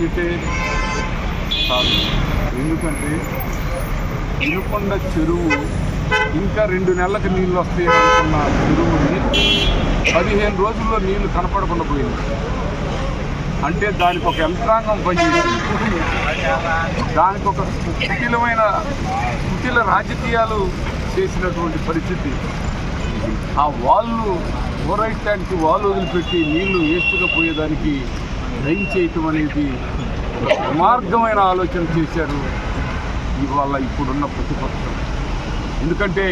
నీళ్ళుంటే చాలు ఎందుకంటే ఇనుకొండ చెరువు ఇంకా రెండు నెలలకు నీళ్ళు వస్తాయి అనుకున్న చెరువుని పదిహేను రోజుల్లో నీళ్ళు కనపడకుండా పోయింది. అంటే దానికి ఒక యంత్రాంగం పనిచేసింది. దానికి ఒక కుటిలమైన కుటిల రాజకీయాలు చేసినటువంటి పరిస్థితి. ఆ వాళ్ళు ఓరైటానికి వాళ్ళు వదిలిపెట్టి నీళ్ళు వేస్ట్గా పోయేదానికి డ్రైన్ చేయటం అనేది ఒక ఆలోచన చేశారు ఇవాళ ఇప్పుడున్న ప్రతిపక్షం. ఎందుకంటే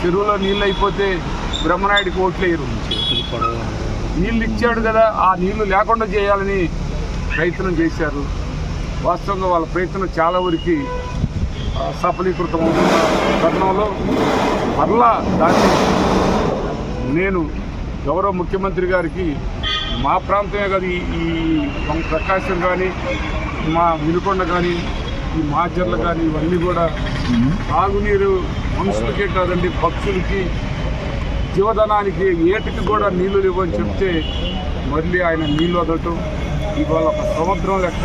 చెరువులో నీళ్ళు అయిపోతే బ్రహ్మనాయుడికి ఓట్లేయరు నీళ్ళు ఇచ్చాడు కదా ఆ నీళ్ళు లేకుండా చేయాలని ప్రయత్నం చేశారు. వాస్తవంగా వాళ్ళ ప్రయత్నం చాలా వరకు సఫలీకృతం అవుతున్న తరుణంలో మరలా దాన్ని నేను గౌరవ ముఖ్యమంత్రి గారికి మా ప్రాంతమే కాదు ఈ ప్రకాశం కానీ మా వినుకొండ కానీ ఈ మాచర్ల కానీ ఇవన్నీ కూడా తాగునీరు మనుషులకే కాదండి పక్షులకి జీవధనానికి ఏటికి కూడా నీళ్ళు ఇవ్వని చెప్తే మళ్ళీ ఆయన నీళ్ళు వదలటం ఇవాళ ఒక సముద్రం లెక్క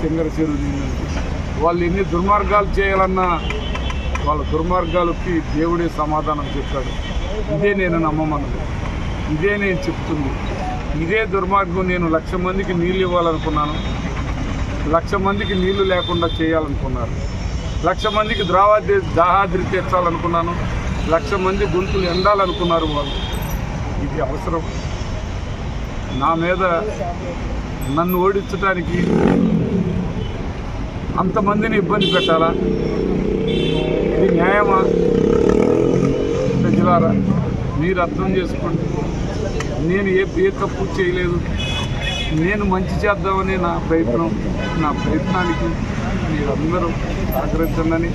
సింగర చెరువు నీళ్ళు. వాళ్ళు ఎన్ని దుర్మార్గాలు చేయాలన్నా వాళ్ళ దుర్మార్గాలకి దేవుడే సమాధానం చెప్పాడు ఇదే నేను నమ్మమన్నది. ఇదే నేను చెప్తుంది. ఇదే దుర్మార్గం నేను లక్ష మందికి నీళ్ళు ఇవ్వాలనుకున్నాను. లక్ష మందికి నీళ్ళు లేకుండా చేయాలనుకున్నారు. లక్ష మందికి ద్రావాద్రి దాహాద్రి తీర్చాలనుకున్నాను. లక్ష మంది గొంతులు ఎండాలనుకున్నారు వాళ్ళు. ఇది అవసరం. నా మీద నన్ను ఓడించడానికి అంతమందిని ఇబ్బంది పెట్టాలా? ఇది న్యాయమా? ప్రజలారా? మీరు అర్థం చేసుకోండి. నేను ఏ ఏ తప్పు చేయలేదు. నేను మంచి చేద్దామనే నా ప్రయత్నం నా ప్రయత్నానికి మీరందరూ సహకరించండి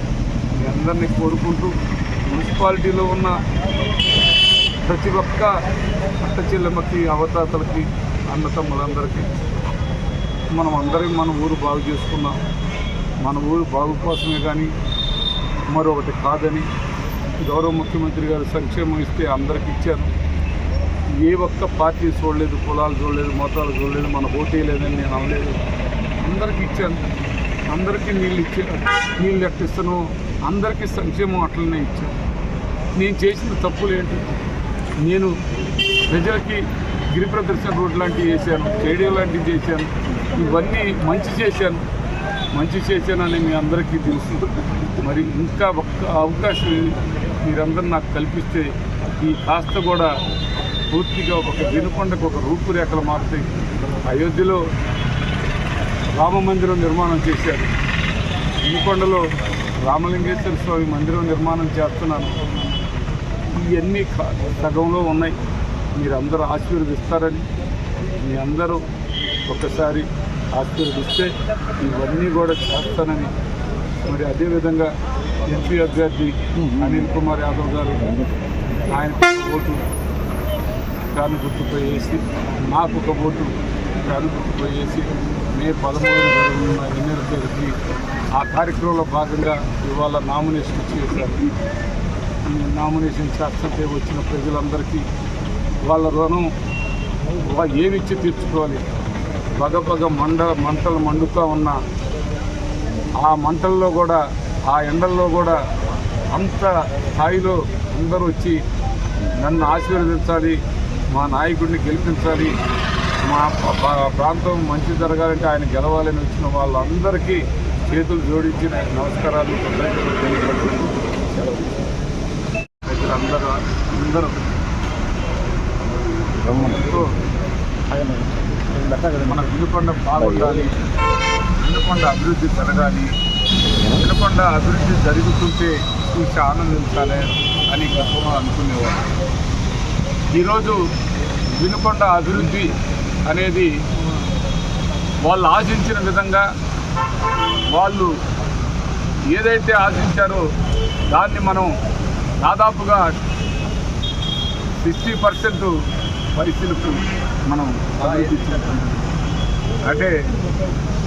మీ అందరినీ కోరుకుంటూ మున్సిపాలిటీలో ఉన్న ప్రతి ఒక్క అక్క చెల్లెమ్మకి అవతాతలకి అన్నతమ్ములందరికీ మనం అందరం మన ఊరు బాగు చేసుకున్నాం. మన ఊరు బాగు కోసమే కానీ మరొకటి కాదని గౌరవ ముఖ్యమంత్రి గారు సంక్షేమం ఇస్తే అందరికి ఇచ్చారు. ఏ ఒక్క పార్టీ చూడలేదు కులాలు చూడలేదు మతాలు చూడలేదు మన పోటీ లేదని నేను అనలేదు. అందరికీ ఇచ్చాను. అందరికీ నీళ్ళు ఇచ్చాను నీళ్ళు ఎట్టిస్తాను అందరికీ సంక్షేమం అట్లనే ఇచ్చాను. నేను చేసిన తప్పులు ఏంటి? నేను ప్రజలకి గిరి ప్రదర్శన రోడ్ లాంటివి చేశాను స్టేడియం లాంటివి చేశాను. ఇవన్నీ మంచి చేశాను. మంచి చేశానని మీ అందరికీ తెలుసు. మరి ఇంకా ఒక్క అవకాశం మీరందరూ నాకు కల్పిస్తే ఈ కాస్త కూడా పూర్తిగా ఒక వినుకొండకు ఒక రూపురేఖలు మారుతాయి అయోధ్యలో రామ మందిరం నిర్మాణం చేశారు. వినుకొండలో రామలింగేశ్వర స్వామి మందిరం నిర్మాణం చేస్తున్నాను. ఇవన్నీ సగంలో ఉన్నాయి. మీరందరూ ఆశీర్వదిస్తారని మీ అందరూ ఒకసారి ఆశీర్వదిస్తే ఇవన్నీ కూడా చేస్తానని మరి అదేవిధంగా ఎంపీ అభ్యర్థి అనిల్ కుమార్ యాదవ్ గారు ఆయన ఓటు ఫ్యాన్ గుర్తుపై వేసి నాకు ఒక ఓటు ఫ్యాన్ గుర్తుపై వేసి మే పదమూడు జరుగుతున్న తేదీకి ఆ కార్యక్రమంలో భాగంగా ఇవాళ నామినేషన్ చేశారు. నామినేషన్ చేస్తుంటే వచ్చిన ప్రజలందరికీ వాళ్ళ రుణం ఏమిచ్చి తీర్చుకోవాలి? పగ పగ మండ మంటలు మండుతూ ఉన్న ఆ మంటల్లో కూడా ఆ ఎండల్లో కూడా అంత స్థాయిలో అందరూ వచ్చి నన్ను ఆశీర్వదించాలి మా నాయకుడిని గెలిపించాలి మా ప్రాంతం మంచి జరగాలంటే ఆయన గెలవాలని వచ్చిన వాళ్ళందరికీ చేతులు జోడించి నమస్కారాలు అందరూ ఎంతో మన వినుకొండ బాగుండాలి. వెనుకొండ అభివృద్ధి జరగాలి. వినుకొండ అభివృద్ధి జరుగుతుంటే చూసి ఆనందించాలి అని గతంలో అనుకునేవారు. ఈరోజు వినుకొండ అభివృద్ధి అనేది వాళ్ళు ఆశించిన విధంగా వాళ్ళు ఏదైతే ఆశించారో దాన్ని మనం దాదాపుగా సిక్స్టీ పర్సెంట్ పరిస్థితులకు మనం అభివృద్ధి అంటే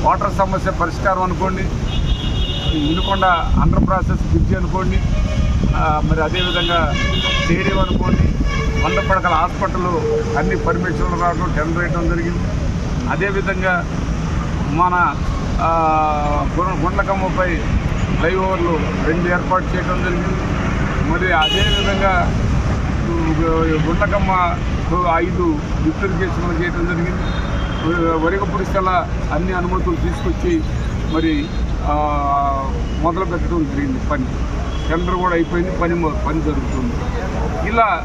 వాటర్ సమస్య పరిష్కారం అనుకోండి ఈ వినుకొండ అండర్ ప్రాసెస్ బ్రిడ్జ్ అనుకోండి మరి అదేవిధంగా స్టేడియం అనుకోండి వంద పడకల హాస్పిటల్ అన్ని పర్మిషన్లు రావడం టెండర్ వేయడం జరిగింది. అదేవిధంగా మన ఆ, గుండ్లకమ్మపై ఫ్లైఓవర్లు రెండు ఏర్పాటు చేయడం జరిగింది. మరి అదేవిధంగా గుండ్లకమ్మ ఐదు లిఫ్టిరిగేషన్లు చేయడం జరిగింది. వరిగపుడిస్తల అన్ని అనుమతులు తీసుకొచ్చి మరి మొదలు పెట్టడం జరిగింది పని. టెండర్ కూడా అయిపోయింది పని పని జరుగుతుంది. ఇలా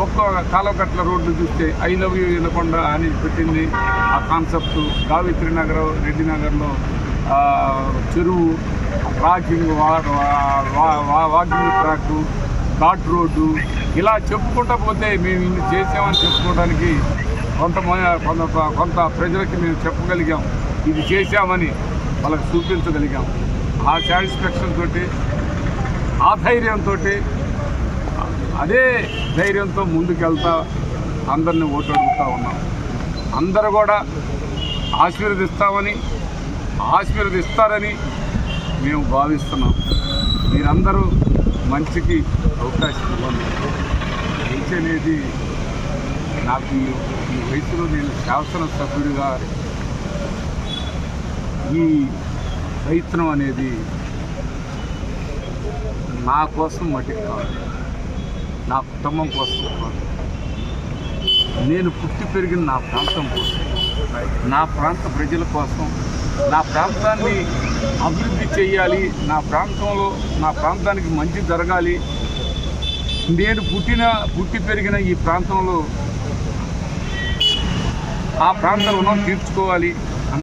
ఒక్క కాలకట్ల రోడ్డు చూస్తే ఐ లవ్ యూ వినకొండ అని పెట్టింది ఆ కాన్సెప్ట్. గావిత్రి నగర్ రెడ్డి నగర్లో చెరువు వాకింగ్ వా- వాకింగ్ ట్రాక్ ఘాట్ రోడ్డు ఇలా చెప్పుకుంటా పోతే మేము ఇన్ని చేసామని చెప్పుకోవడానికి కొంత కొంత కొంత ప్రజలకి మేము చెప్పగలిగాం. ఇది చేశామని వాళ్ళకి చూపించగలిగాం. ఆ సాటిస్ఫాక్షన్ తోటి ఆ ధైర్యంతో అదే ధైర్యంతో ముందుకెళ్తా అందరిని ఓటు అడుగుతూ ఉన్నాం. అందరూ కూడా ఆశీర్వదిస్తామని ఆశీర్వదిస్తారని మేము భావిస్తున్నాం. మీరందరూ మంచికి అవకాశం ఇవ్వండి. మంచి అనేది నాకు ఈ వయసులో నేను శాసనసభ్యుడిగా ఈ ప్రయత్నం అనేది నా కోసం మటుకు కాదు. నా కుటుంబం కోసం కాదు. నేను పుట్టి పెరిగిన నా ప్రాంతం కోసం నా ప్రాంత ప్రజల కోసం నా ప్రాంతాన్ని అభివృద్ధి చేయాలి నా ప్రాంతంలో నా ప్రాంతానికి మంచి జరగాలి. నేను పుట్టిన పుట్టి పెరిగిన ఈ ప్రాంతంలో ఆ ప్రాంతాలు రుణం తీర్చుకోవాలి.